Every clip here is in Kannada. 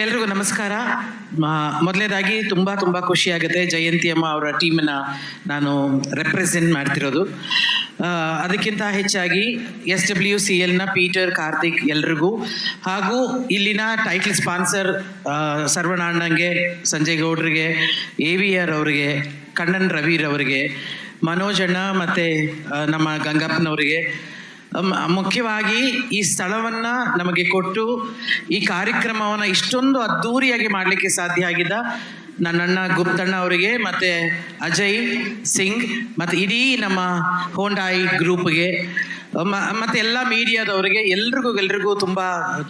ಎಲ್ರಿಗೂ ನಮಸ್ಕಾರ. ಮೊದಲೇದಾಗಿ ತುಂಬ ತುಂಬ ಖುಷಿಯಾಗುತ್ತೆ ಜಯಂತಿ ಅಮ್ಮ ಅವರ ಟೀಮನ್ನ ನಾನು ರೆಪ್ರೆಸೆಂಟ್ ಮಾಡ್ತಿರೋದು. ಅದಕ್ಕಿಂತ ಹೆಚ್ಚಾಗಿ ಎಸ್ ಡಬ್ಲ್ಯೂ ಸಿ ಎಲ್ನ ಪೀಟರ್, ಕಾರ್ತಿಕ್ ಎಲ್ರಿಗೂ. ಹಾಗೂ ಇಲ್ಲಿನ ಟೈಟಲ್ ಸ್ಪಾನ್ಸರ್ ಸರ್ವನಾಂಡಂಗೆ ಸಂಜಯ್ ಗೌಡ್ರಿಗೆ ಎ ವಿ ಆರ್ ಅವರಿಗೆ, ಕಣ್ಣನ್ ರವೀರ್ ಅವರಿಗೆ ಅಣ್ಣ ಮತ್ತು ನಮ್ಮ ಗಂಗಪ್ಪನವರಿಗೆ ಮುಖ್ಯವಾಗಿ ಈ ಸ್ಥಳವನ್ನ ನಮಗೆ ಕೊಟ್ಟು ಈ ಕಾರ್ಯಕ್ರಮವನ್ನು ಇಷ್ಟೊಂದು ಅದ್ಧೂರಿಯಾಗಿ ಮಾಡಲಿಕ್ಕೆ ಸಾಧ್ಯ ಆಗಿದ್ದ ನನ್ನಣ್ಣ ಗುಪ್ತಣ್ಣ ಅವರಿಗೆ ಮತ್ತೆ ಅಜಯ್ ಸಿಂಗ್ ಮತ್ತು ಇಡೀ ನಮ್ಮ ಹೋಂಡಾಯಿ ಗ್ರೂಪ್ಗೆ ಮತ್ತೆ ಎಲ್ಲ ಮೀಡಿಯಾದವರಿಗೆ ಎಲ್ರಿಗೂ ಎಲ್ರಿಗೂ ತುಂಬ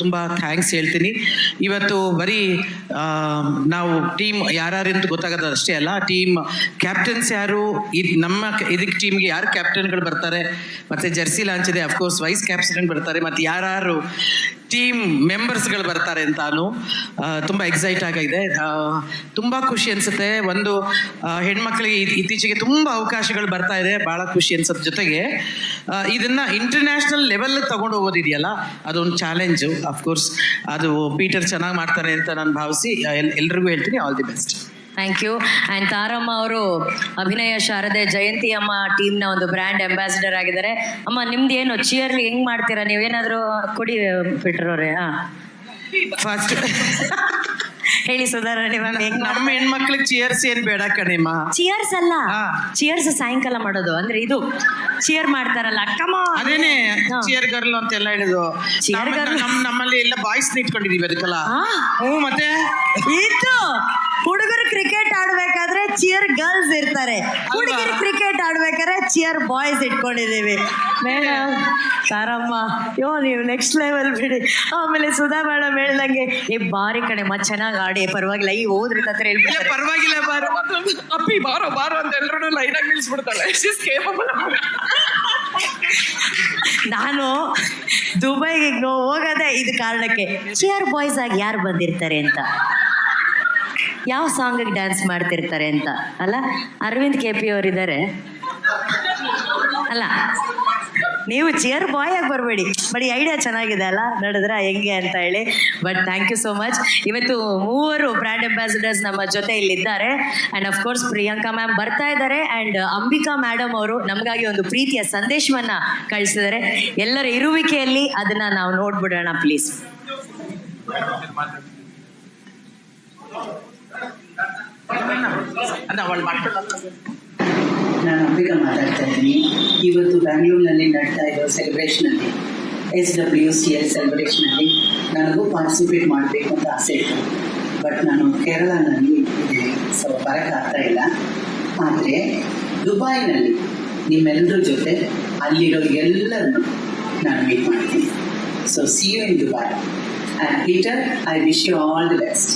ತುಂಬ ಥ್ಯಾಂಕ್ಸ್ ಹೇಳ್ತೀನಿ. ಇವತ್ತು ಬರೀ ನಾವು ಟೀಮ್ ಯಾರ್ಯಾರು ಗೊತ್ತಾಗದ ಅಷ್ಟೇ ಅಲ್ಲ ಟೀಮ್ ಕ್ಯಾಪ್ಟನ್ಸ್ ಯಾರು ನಮ್ಮ ಇದಕ್ಕೆ ಟೀಮ್ಗೆ ಯಾರು ಕ್ಯಾಪ್ಟನ್ಗಳು ಬರ್ತಾರೆ, ಮತ್ತೆ ಜರ್ಸಿ ಲಾಂಚ್ ಇದೆ ಅಫ್ಕೋರ್ಸ್ ವೈಸ್ ಕ್ಯಾಪ್ಟನ್ ಬರ್ತಾರೆ, ಮತ್ತೆ ಯಾರು ಟೀಮ್ ಮೆಂಬರ್ಸ್ಗಳು ಬರ್ತಾರೆ ಅಂತಾನು ತುಂಬ ಎಕ್ಸೈಟ್ ಆಗಿದೆ ತುಂಬ ಖುಷಿ ಅನಿಸುತ್ತೆ. ಒಂದು ಹೆಣ್ಮಕ್ಳಿಗೆ ಇತ್ತೀಚೆಗೆ ತುಂಬ ಅವಕಾಶಗಳು ಬರ್ತಾ ಇದೆ ಭಾಳ ಖುಷಿ ಅನ್ಸುತ್ತೆ ಜೊತೆಗೆ. ಇದನ್ನ ಇಂಟರ್ನ್ಯಾಷನಲ್ ಲೆವೆಲ್ ತಗೊಂಡು ಹೋಗೋದಿದೆಯಲ್ಲ ಅದೊಂದು ಚಾಲೆಂಜು ಅಫ್ಕೋರ್ಸ್ ಅದು ಪೀಟರ್ ಚೆನ್ನಾಗಿ ಮಾಡ್ತಾರೆ ಅಂತ ನಾನು ಭಾವಿಸಿ ಎಲ್- ಎಲ್ರಿಗೂ ಹೇಳ್ತೀನಿ all the best thank you and Taramma ಅವರು ಅಭಿನಯ ಶಾರದೆ ಜಯಂತಿ ಅಮ್ಮ ಟೀಮ್ನ ಒಂದು ಬ್ರ್ಯಾಂಡ್ ಅಂಬಾಸಿಡರ್ ಆಗಿದ್ದಾರೆ. ಅಮ್ಮ ನಿಮ್ದು ಏನು ಚಿಯರ್ಲಿ ಹೆಂಗ್ ಮಾಡ್ತೀರಾ? ನೀವೇನಾದರೂ ಕೊಡಿ ಪೀಟರ್ ಅವರೇ ಹಾಂ. ಫಸ್ಟ್ ಹೇಳಿ ಸುಧಾರಣೆ ನಮ್ಮ ಹೆಣ್ಮಕ್ಳಿಗೆ ಚಿಯರ್ಸ್ ಏನ್ ಬೇಡ ಕಣಿಮ? ಚಿಯರ್ಸ್ ಅಲ್ಲ. ಚಿಯರ್ಸ್ ಸಾಯಂಕಾಲ ಮಾಡೋದು. ಅಂದ್ರೆ ಇದು ಚಿಯರ್ ಮಾಡ್ತಾರಲ್ಲ ಅಕ್ಕಮ್ಮ ಅದೇನೆ ಚಿಯರ್ ಗರ್ಲ್ ಅಂತ ಎಲ್ಲ ಹೇಳುದು. ಚಿಯರ್ ಗರ್ಲ್ ನಮ್ಮ ನಮ್ಮಲ್ಲಿ ಎಲ್ಲ ಬಾಯ್ಸ್ ನಿಟ್ಕೊಂಡಿದೀವಿ ಅದಕ್ಕೆಲ್ಲ ಹ್ಮ್ ಹ್ಞೂ ಮತ್ತೆ? ಇತ್ತು ಹುಡುಗರು ಕ್ರಿಕೆಟ್ ಆಡ್ಬೇಕಾದ್ರೆ ಚಿಯರ್ ಗರ್ಲ್ಸ್ ಇರ್ತಾರೆ. ಹುಡುಗರು ಕ್ರಿಕೆಟ್ ಆಡ್ಬೇಕಾದ್ರೆ ಚಿಯರ್ ಬಾಯ್ಸ್ ಇಟ್ಕೊಂಡಿದೀವಿ ಮೇಡಮ್ ಸಾರಮ್ಮ ಯೋ ನೀವು ನೆಕ್ಸ್ಟ್ ಲೆವೆಲ್ ಬಿಡಿ. ಆಮೇಲೆ ಸುಧಾ ಮೇಡಮ್ ಹೇಳ್ದಂಗೆ ಏ ಬಾರಿ ಕಣೆ ಮತ್ ಚೆನ್ನಾಗಿ ಆಡಿ ಪರವಾಗಿಲ್ಲ ಈ ಹೋದ್ರಿ ಹತ್ರ ಹೇಳ್ಬಿಟ್ಟು ಪರವಾಗಿಲ್ಲ ಬಾರೋ ಅಪ್ಪಿ ಬಾರೋ ಬಾರೋ ಅಂತ ಎಲ್ಲರೂ ಲೈನ್ ಆಗಿ ನಿಲ್ಸ್ಬಿಡ್ತಾಳೆ. ನಾನು ದುಬೈಗೆ ಹೋಗೋದೇ ಇದು ಕಾರಣಕ್ಕೆ ಚಿಯರ್ ಬಾಯ್ಸ್ ಆಗಿ ಯಾರು ಬಂದಿರ್ತಾರೆ ಅಂತ. ಯಾವ ಸಾಂಗಿಗೆ ಡ್ಯಾನ್ಸ್ ಮಾಡ್ತಿರ್ತಾರೆ ಅಂತ? ಅಲ್ಲ, ಅರವಿಂದ್ ಕೆ ಪಿ ಅವರಿದ್ದಾರೆ ಅಲ್ಲ, ನೀವು ಚಿಯರ್ ಬಾಯ್ ಆಗಿ ಬರಬೇಡಿ. ಬಟ್ ಐಡಿಯಾ ಚೆನ್ನಾಗಿದೆ ಅಲ್ಲ? ನಡೆದ್ರ? ಹೆಂಗೆ ಅಂತ ಹೇಳಿ. But thank you so much ಇವತ್ತು ಮೂವರು ಬ್ರ್ಯಾಂಡ್ ಅಂಬಾಸಿಡರ್ಸ್ ನಮ್ಮ ಜೊತೆ ಇಲ್ಲಿದ್ದಾರೆ. ಆ್ಯಂಡ್ ಅಫ್ಕೋರ್ಸ್ ಪ್ರಿಯಾಂಕಾ ಮ್ಯಾಮ್ ಬರ್ತಾ ಇದ್ದಾರೆ. ಆ್ಯಂಡ್ ಅಂಬಿಕಾ ಮ್ಯಾಡಮ್ ಅವರು ನಮಗಾಗಿ ಒಂದು ಪ್ರೀತಿಯ ಸಂದೇಶವನ್ನ ಕಳಿಸಿದ್ದಾರೆ. ಎಲ್ಲರ ಇರುವಿಕೆಯಲ್ಲಿ ಅದನ್ನ ನಾವು ನೋಡ್ಬಿಡೋಣ ಪ್ಲೀಸ್ ಅದ ಅವಳು ನಾನು ಅಂಬಿಕಾ ಮಾತಾಡ್ತಾ ಇದ್ದೀನಿ. ಇವತ್ತು ಬ್ಯಾಂಗ್ಳೂರ್ನಲ್ಲಿ ನಡ್ತಾ ಇರೋ ಸೆಲೆಬ್ರೇಷನಲ್ಲಿ ಎಸ್ ಡಬ್ಲ್ಯೂ ಸಿ ಎಲ್ ಸೆಲೆಬ್ರೇಷನಲ್ಲಿ ನನಗೂ ಪಾರ್ಟಿಸಿಪೇಟ್ ಮಾಡಬೇಕು ಅಂತ ಆಸೆ ಇತ್ತು. ಬಟ್ ನಾನು ಕೇರಳನಲ್ಲಿ ಇದ್ದೀನಿ ಸೊ ಬರೋಕ್ಕಾಗ್ತಾ ಇಲ್ಲ. ಆದರೆ ದುಬೈನಲ್ಲಿ ನಿಮ್ಮೆಲ್ಲರ ಜೊತೆ ಅಲ್ಲಿರೋ ಎಲ್ಲರನ್ನು ನಾನು ಮೀಟ್ ಮಾಡ್ತೀನಿ. So see you in Dubai Peter I wish you all the best